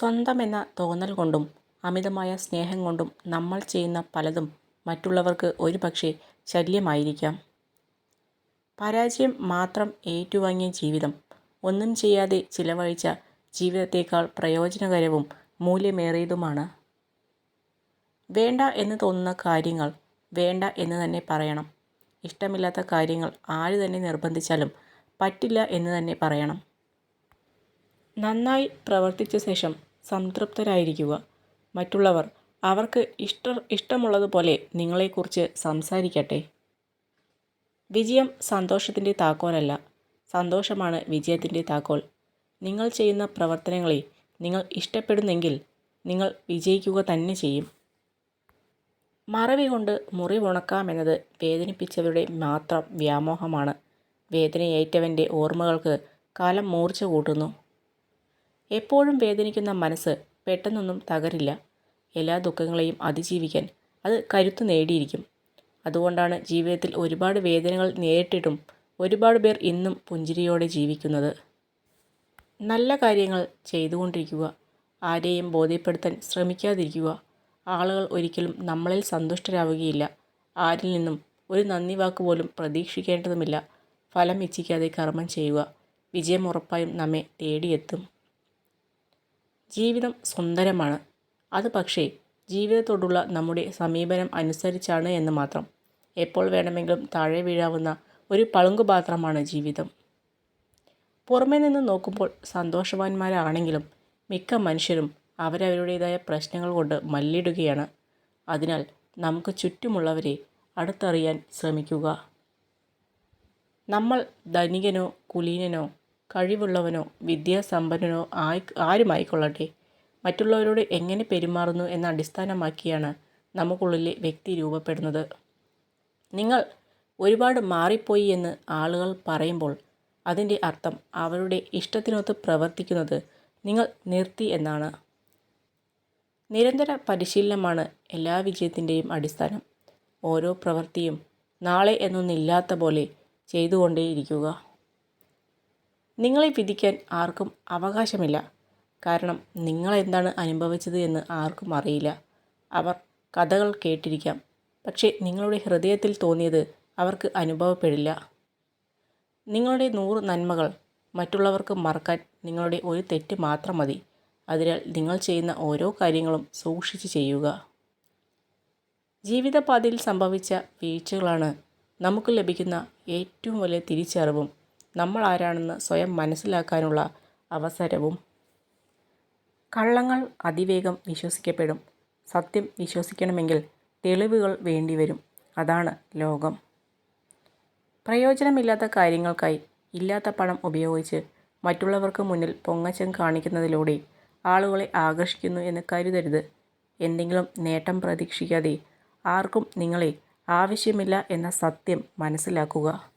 സ്വന്തമെന്ന തോന്നൽ കൊണ്ടും അമിതമായ സ്നേഹം കൊണ്ടും നമ്മൾ ചെയ്യുന്ന പലതും മറ്റുള്ളവർക്ക് ഒരുപക്ഷേ ശല്യമായിരിക്കാം. പരാജയം മാത്രം ഏറ്റുവാങ്ങിയ ജീവിതം ഒന്നും ചെയ്യാതെ ചിലവഴിച്ച ജീവിതത്തേക്കാൾ പ്രയോജനകരവും മൂല്യമേറിയതുമാണ്. വേണ്ട എന്ന് തോന്നുന്ന കാര്യങ്ങൾ വേണ്ട എന്ന് തന്നെ പറയണം. ഇഷ്ടമില്ലാത്ത കാര്യങ്ങൾ ആര് തന്നെ നിർബന്ധിച്ചാലും പറ്റില്ല എന്ന് തന്നെ പറയണം. നന്നായി പ്രവർത്തിച്ച ശേഷം സംതൃപ്തരായിരിക്കുക. മറ്റുള്ളവർ അവർക്ക് ഇഷ്ട ഇഷ്ടമുള്ളതുപോലെ നിങ്ങളെക്കുറിച്ച് സംസാരിക്കട്ടെ. വിജയം സന്തോഷത്തിന്റെ താക്കോലല്ല, സന്തോഷമാണ് വിജയത്തിന്റെ താക്കോൽ. നിങ്ങൾ ചെയ്യുന്ന പ്രവർത്തനങ്ങളെ നിങ്ങൾ ഇഷ്ടപ്പെടുന്നെങ്കിൽ നിങ്ങൾ വിജയിക്കുക തന്നെ ചെയ്യും. മറവി കൊണ്ട് മുറിവുണക്കാമെന്നത് വേദനിപ്പിച്ചവരുടെ മാത്രം വ്യാമോഹമാണ്. വേദനയേറ്റവന്റെ ഓർമ്മകൾക്ക് കാലം മൂർച്ച കൂട്ടുന്നു. എപ്പോഴും വേദനിക്കുന്ന മനസ്സ് പെട്ടെന്നൊന്നും തകരില്ല. എല്ലാ ദുഃഖങ്ങളെയും അതിജീവിക്കാൻ അത് കരുത്തു നേടിയിരിക്കും. അതുകൊണ്ടാണ് ജീവിതത്തിൽ ഒരുപാട് വേദനകൾ നേരിട്ടിട്ടും ഒരുപാട് പേർ ഇന്നും പുഞ്ചിരിയോടെ ജീവിക്കുന്നത്. നല്ല കാര്യങ്ങൾ ചെയ്തുകൊണ്ടിരിക്കുക. ആരെയും ബോധ്യപ്പെടുത്താൻ ശ്രമിക്കാതിരിക്കുക. ആളുകൾ ഒരിക്കലും നമ്മളിൽ സന്തുഷ്ടരാവുകയില്ല. ആരിൽ നിന്നും ഒരു നന്ദി വാക്ക് പോലും പ്രതീക്ഷിക്കേണ്ടതുമില്ല. ഫലം ഇച്ഛിക്കാതെ കർമ്മം ചെയ്യുക. വിജയം ഉറപ്പായും നമ്മെ തേടിയെത്തും. ജീവിതം സുന്ദരമാണ്. അത് പക്ഷേ ജീവിതത്തോടുള്ള നമ്മുടെ സമീപനം അനുസരിച്ചാണ് എന്ന് മാത്രം. എപ്പോൾ വേണമെങ്കിലും താഴെ വീഴാവുന്ന ഒരു പളുങ്കുപാത്രമാണ് ജീവിതം. പുറമേ നിന്ന് നോക്കുമ്പോൾ സന്തോഷവാന്മാരാണെങ്കിലും മിക്ക മനുഷ്യരും അവരവരുടേതായ പ്രശ്നങ്ങൾ കൊണ്ട് മല്ലിടുകയാണ്. അതിനാൽ നമുക്ക് ചുറ്റുമുള്ളവരെ അടുത്തറിയാൻ ശ്രമിക്കുക. നമ്മൾ ധനികനോ കുലീനനോ കഴിവുള്ളവനോ വിദ്യാസമ്പന്നനോ ആയി ആരുമായിക്കൊള്ളട്ടെ, മറ്റുള്ളവരോട് എങ്ങനെ പെരുമാറുന്നു എന്ന അടിസ്ഥാനമാക്കിയാണ് നമുക്കുള്ളിലെ വ്യക്തി രൂപപ്പെടുന്നത്. നിങ്ങൾ ഒരുപാട് മാറിപ്പോയി എന്ന് ആളുകൾ പറയുമ്പോൾ അതിന്റെ അർത്ഥം അവരുടെ ഇഷ്ടത്തിനൊത്ത് പ്രവർത്തിക്കുന്നത് നിങ്ങൾ നിർത്തി എന്നാണ്. നിരന്തര പരിശീലനമാണ് എല്ലാ വിജയത്തിന്റെയും അടിസ്ഥാനം. ഓരോ പ്രവൃത്തിയും നാളെ എന്നൊന്നില്ലാത്ത പോലെ ചെയ്തുകൊണ്ടേയിരിക്കുക. നിങ്ങളെ വിധിക്കാൻ ആർക്കും അവകാശമില്ല. കാരണം നിങ്ങൾ എന്താണ് അനുഭവിച്ചത് എന്ന് ആർക്കും അറിയില്ല. അവർ കഥകൾ കേട്ടിരിക്കാം, പക്ഷേ നിങ്ങളുടെ ഹൃദയത്തിൽ തോന്നിയത് അവർക്ക് അനുഭവപ്പെടില്ല. നിങ്ങളുടെ നൂറ് നന്മകൾ മറ്റുള്ളവർക്ക് മറക്കാൻ നിങ്ങളുടെ ഒരു തെറ്റ് മാത്രം മതി. അതിനാൽ നിങ്ങൾ ചെയ്യുന്ന ഓരോ കാര്യങ്ങളും സൂക്ഷിച്ച് ചെയ്യുക. ജീവിതപാതയിൽ സംഭവിച്ച വീഴ്ചകളാണ് നമുക്ക് ലഭിക്കുന്ന ഏറ്റവും വലിയ തിരിച്ചറിവും നമ്മളാരാണെന്ന് സ്വയം മനസ്സിലാക്കാനുള്ള അവസരവും. കള്ളങ്ങൾ അതിവേഗം വിശ്വസിക്കപ്പെടും. സത്യം വിശ്വസിക്കണമെങ്കിൽ തെളിവുകൾ വേണ്ടിവരും. അതാണ് ലോകം. പ്രയോജനമില്ലാത്ത കാര്യങ്ങൾക്കായി ഇല്ലാത്ത പണം ഉപയോഗിച്ച് മറ്റുള്ളവർക്ക് മുന്നിൽ പൊങ്ങച്ചം കാണിക്കുന്നതിലൂടെ ആളുകളെ ആകർഷിക്കുന്നു എന്ന് കരുതരുത്. എന്തെങ്കിലും നേട്ടം പ്രതീക്ഷിക്കാതെ ആർക്കും നിങ്ങളെ ആവശ്യമില്ല എന്ന സത്യം മനസ്സിലാക്കുക.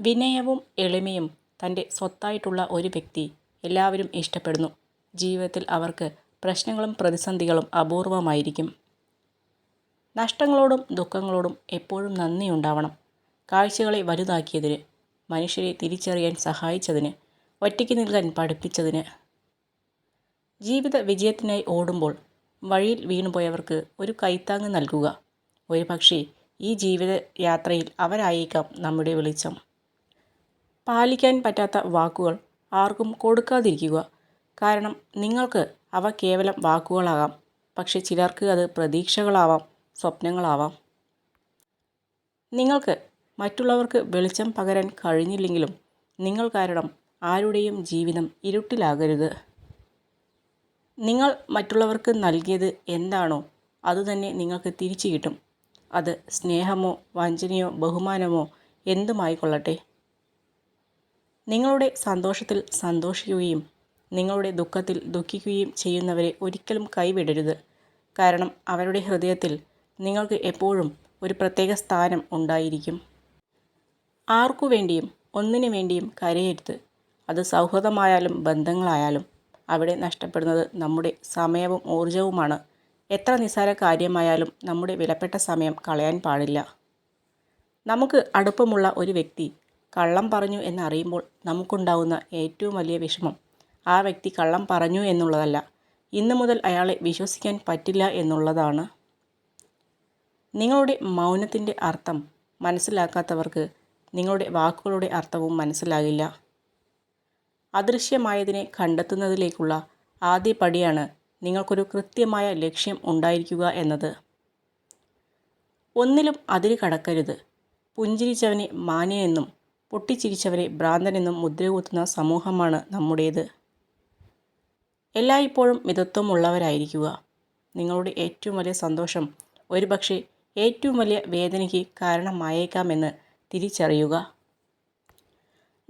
വിനയവും എളിമയും തന്റെ സ്വത്തായിട്ടുള്ള ഒരു വ്യക്തി എല്ലാവരും ഇഷ്ടപ്പെടുന്നു. ജീവിതത്തിൽ അവർക്ക് പ്രശ്നങ്ങളും പ്രതിസന്ധികളും അപൂർവമായിരിക്കും. നഷ്ടങ്ങളോടും ദുഃഖങ്ങളോടും എപ്പോഴും നന്ദിയുണ്ടാവണം. കാഴ്ചകളെ വലുതാക്കിയതിന്, മനുഷ്യരെ തിരിച്ചറിയാൻ സഹായിച്ചതിന്, ഒറ്റയ്ക്ക് നിൽക്കാൻ പഠിപ്പിച്ചതിന്. ജീവിത വിജയത്തിനായി ഓടുമ്പോൾ വഴിയിൽ വീണുപോയവർക്ക് ഒരു കൈത്താങ്ങ് നൽകുക. ഒരുപക്ഷേ ഈ ജീവിത യാത്രയിൽ അവരായേക്കാം നമ്മുടെ വെളിച്ചം. പാലിക്കാൻ പറ്റാത്ത വാക്കുകൾ ആർക്കും കൊടുക്കാതിരിക്കുക. കാരണം നിങ്ങൾക്ക് അവ കേവലം വാക്കുകളാകാം, പക്ഷെ ചിലർക്ക് അത് പ്രതീക്ഷകളാവാം, സ്വപ്നങ്ങളാവാം. നിങ്ങൾക്ക് മറ്റുള്ളവർക്ക് വെളിച്ചം പകരാൻ കഴിഞ്ഞില്ലെങ്കിലും നിങ്ങൾ കാരണം ആരുടെയും ജീവിതം ഇരുട്ടിലാകരുത്. നിങ്ങൾ മറ്റുള്ളവർക്ക് നൽകിയത് എന്താണോ അതുതന്നെ നിങ്ങൾക്ക് തിരിച്ചു കിട്ടും. അത് സ്നേഹമോ വഞ്ചനയോ ബഹുമാനമോ എന്തുമായിക്കൊള്ളട്ടെ. നിങ്ങളുടെ സന്തോഷത്തിൽ സന്തോഷിക്കുകയും നിങ്ങളുടെ ദുഃഖത്തിൽ ദുഃഖിക്കുകയും ചെയ്യുന്നവരെ ഒരിക്കലും കൈവിടരുത്. കാരണം അവരുടെ ഹൃദയത്തിൽ നിങ്ങൾക്ക് എപ്പോഴും ഒരു പ്രത്യേക സ്ഥാനം ഉണ്ടായിരിക്കും. ആർക്കു വേണ്ടിയും ഒന്നിനു വേണ്ടിയും കരയരുത്. അത് സൗഹൃദമായാലും ബന്ധങ്ങളായാലും. അവിടെ നഷ്ടപ്പെടുന്നത് നമ്മുടെ സമയവും ഊർജവുമാണ്. എത്ര നിസ്സാര കാര്യമായാലും നമ്മുടെ വിലപ്പെട്ട സമയം കളയാൻ പാടില്ല. നമുക്ക് അടുപ്പമുള്ള ഒരു വ്യക്തി കള്ളം പറഞ്ഞു എന്നറിയുമ്പോൾ നമുക്കുണ്ടാവുന്ന ഏറ്റവും വലിയ വിഷമം ആ വ്യക്തി കള്ളം പറഞ്ഞു എന്നുള്ളതല്ല. ഇന്നു മുതൽ അയാളെ വിശ്വസിക്കാൻ പറ്റില്ല എന്നുള്ളതാണ്. നിങ്ങളുടെ മൗനത്തിന്റെ അർത്ഥം മനസ്സിലാക്കാത്തവർക്ക് നിങ്ങളുടെ വാക്കുകളുടെ അർത്ഥവും മനസ്സിലാകില്ല. അദൃശ്യമായതിനെ കണ്ടെത്തുന്നതിലേക്കുള്ള ആദ്യ പടിയാണ് നിങ്ങൾക്കൊരു കൃത്യമായ ലക്ഷ്യം ഉണ്ടായിരിക്കുക എന്നത്. ഒന്നിലും അതിര് കടക്കരുത്. പുഞ്ചിരിച്ചവനെ മാന്യനെന്നും പൊട്ടിച്ചിരിച്ചവരെ ഭ്രാന്തനെന്നും മുദ്രകുത്തുന്ന സമൂഹമാണ് നമ്മുടേത്. എല്ലായ്പ്പോഴും മിതത്വമുള്ളവരായിരിക്കുക. നിങ്ങളുടെ ഏറ്റവും വലിയ സന്തോഷം ഒരുപക്ഷെ ഏറ്റവും വലിയ വേദനയ്ക്ക് കാരണമായേക്കാമെന്ന് തിരിച്ചറിയുക.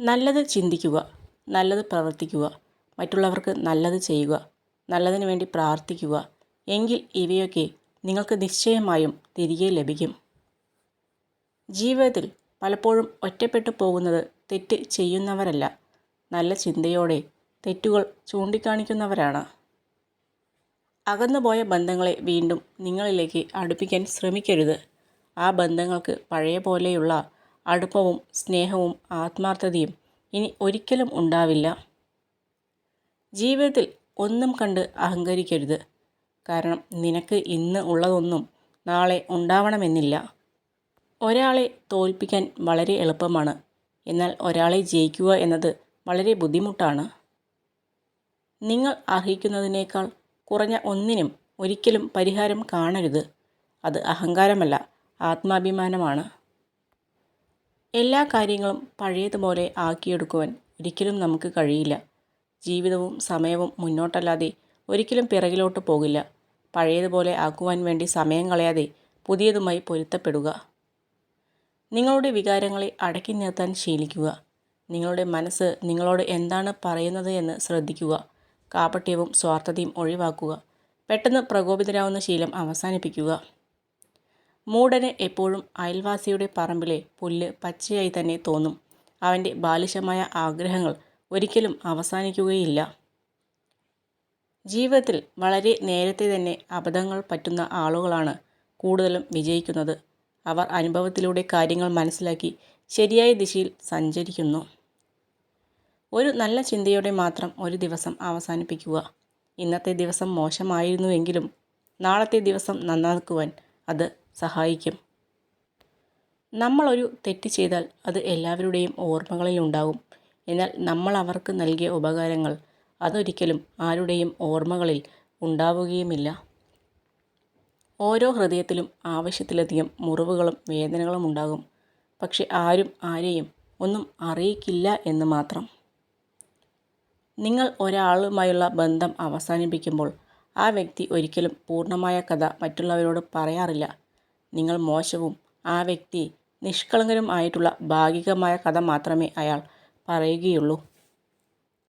നല്ലത് ചിന്തിക്കുക നല്ലത് പ്രവർത്തിക്കുക മറ്റുള്ളവർക്ക് നല്ലത് ചെയ്യുക നല്ലതിന് വേണ്ടി പ്രാർത്ഥിക്കുക എങ്കിൽ ഇവയൊക്കെ നിങ്ങൾക്ക് നിശ്ചയമായും തിരികെ ലഭിക്കും. ജീവിതത്തിൽ പലപ്പോഴും ഒറ്റപ്പെട്ടു പോകുന്നത് തെറ്റ് ചെയ്യുന്നവരല്ല. നല്ല ചിന്തയോടെ തെറ്റുകൾ ചൂണ്ടിക്കാണിക്കുന്നവരാണ്. അകന്നുപോയ ബന്ധങ്ങളെ വീണ്ടും നിങ്ങളിലേക്ക് അടുപ്പിക്കാൻ ശ്രമിക്കരുത്. ആ ബന്ധങ്ങൾക്ക് പഴയ പോലെയുള്ള അടുപ്പവും സ്നേഹവും ആത്മാർത്ഥതയും ഇനി ഒരിക്കലും ഉണ്ടാവില്ല. ജീവിതത്തിൽ ഒന്നും കണ്ട് അഹങ്കരിക്കരുത്. കാരണം നിനക്ക് ഇന്ന് ഉള്ളതൊന്നും നാളെ ഉണ്ടാവണമെന്നില്ല. ഒരാളെ തോൽപ്പിക്കാൻ വളരെ എളുപ്പമാണ്. എന്നാൽ ഒരാളെ ജയിക്കുക എന്നത് വളരെ ബുദ്ധിമുട്ടാണ്. നിങ്ങൾ അർഹിക്കുന്നതിനേക്കാൾ കുറഞ്ഞ ഒന്നിനും ഒരിക്കലും പരിഹാരം കാണരുത്. അത് അഹങ്കാരമല്ല ആത്മാഭിമാനമാണ്. എല്ലാ കാര്യങ്ങളും പഴയതുപോലെ ആക്കിയെടുക്കുവാൻ ഒരിക്കലും നമുക്ക് കഴിയില്ല. ജീവിതവും സമയവും മുന്നോട്ടല്ലാതെ ഒരിക്കലും പിറകിലോട്ട് പോകില്ല. പഴയതുപോലെ ആക്കുവാൻ വേണ്ടി സമയം കളയാതെ പുതിയതുമായി പൊരുത്തപ്പെടുക. നിങ്ങളുടെ വികാരങ്ങളെ അടക്കി നിർത്താൻ ശീലിക്കുക. നിങ്ങളുടെ മനസ്സ് നിങ്ങളോട് എന്താണ് പറയുന്നത് എന്ന് ശ്രദ്ധിക്കുക. കാപട്യവും സ്വാർത്ഥതയും ഒഴിവാക്കുക. പെട്ടെന്ന് പ്രകോപിതരാവുന്ന ശീലം അവസാനിപ്പിക്കുക. മൂടന് എപ്പോഴും അയൽവാസിയുടെ പറമ്പിലെ പുല്ല് പച്ചയായി തന്നെ തോന്നും. അവന്റെ ബാലിശമായ ആഗ്രഹങ്ങൾ ഒരിക്കലും അവസാനിക്കുകയില്ല. ജീവിതത്തിൽ വളരെ നേരത്തെ തന്നെ അബദ്ധങ്ങൾ പറ്റുന്ന ആളുകളാണ് കൂടുതലും വിജയിക്കുന്നത്. അവർ അനുഭവത്തിലൂടെ കാര്യങ്ങൾ മനസ്സിലാക്കി ശരിയായ ദിശയിൽ സഞ്ചരിക്കുന്നു. ഒരു നല്ല ചിന്തയോടെ മാത്രം ഒരു ദിവസം അവസാനിപ്പിക്കുക. ഇന്നത്തെ ദിവസം മോശമായിരുന്നുവെങ്കിലും നാളത്തെ ദിവസം നന്നാക്കുവാൻ അത് സഹായിക്കും. നമ്മളൊരു തെറ്റ് ചെയ്താൽ അത് എല്ലാവരുടെയും ഓർമ്മകളിൽ ഉണ്ടാകും. എന്നാൽ നമ്മൾ അവർക്ക് നൽകിയ ഉപകാരങ്ങൾ അതൊരിക്കലും ആരുടെയും ഓർമ്മകളിൽ ഉണ്ടാവുകയുമില്ല. ഓരോ ഹൃദയത്തിലും ആവശ്യത്തിലധികം മുറിവുകളും വേദനകളും ഉണ്ടാകും. പക്ഷെ ആരും ആരെയും ഒന്നും അറിയിക്കില്ല എന്ന് മാത്രം. നിങ്ങൾ ഒരാളുമായുള്ള ബന്ധം അവസാനിപ്പിക്കുമ്പോൾ ആ വ്യക്തി ഒരിക്കലും പൂർണമായ കഥ മറ്റുള്ളവരോട് പറയാറില്ല. നിങ്ങൾ മോശവും ആ വ്യക്തി നിഷ്കളങ്കരും ആയിട്ടുള്ള ഭാഗികമായ കഥ മാത്രമേ അയാൾ പറയുകയുള്ളൂ.